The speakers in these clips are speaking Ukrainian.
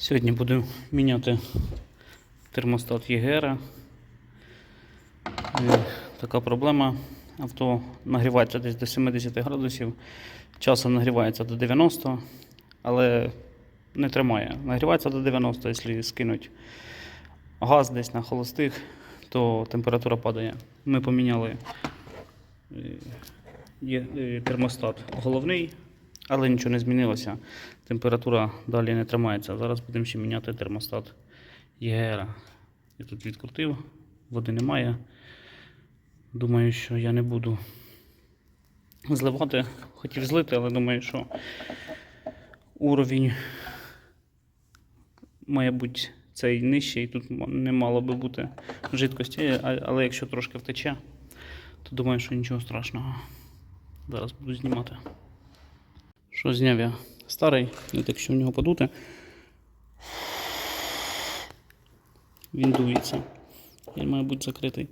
Сьогодні буду міняти термостат Єгера. Е, Така проблема. Авто нагрівається десь до 70 градусів. Часом нагрівається до 90, але не тримає. Нагрівається до 90, якщо скинуть газ десь на холостих, то температура падає. Ми поміняли е, е, термостат головний, але нічого не змінилося. Температура далі не тримається. Зараз будемо ще міняти термостат ЄГР. Я тут відкрутив, води немає. Думаю, що я не буду зливати. Хотів злити, але думаю, що уровень має бути цей нижчий, тут не мало би бути жидкості, але якщо трошки втече, то думаю, що нічого страшного. Зараз буду знімати. Що зняв я? Старий, не так що в нього подути. Він дується. Він має бути закритий.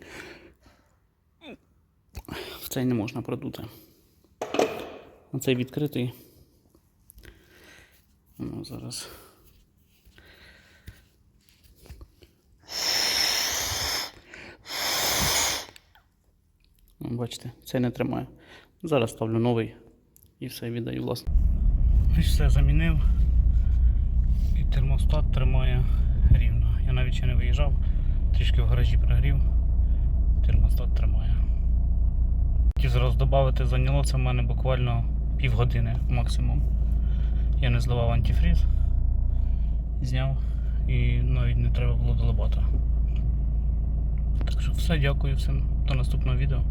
В цей не можна продути. А цей відкритий. Ну, зараз. Бачите, цей не тримає. Зараз ставлю новий і все віддаю власне. Ось все замінив. І термостат тримає рівно. Я навіть ще не виїжджав, трішки в гаражі прогрів. Термостат тримає. Хотів зараз додати зайняло це в мене буквально півгодини максимум. Я не зливав антифріз, зняв і навіть не треба було доливати. Так що все, дякую всім до наступного відео.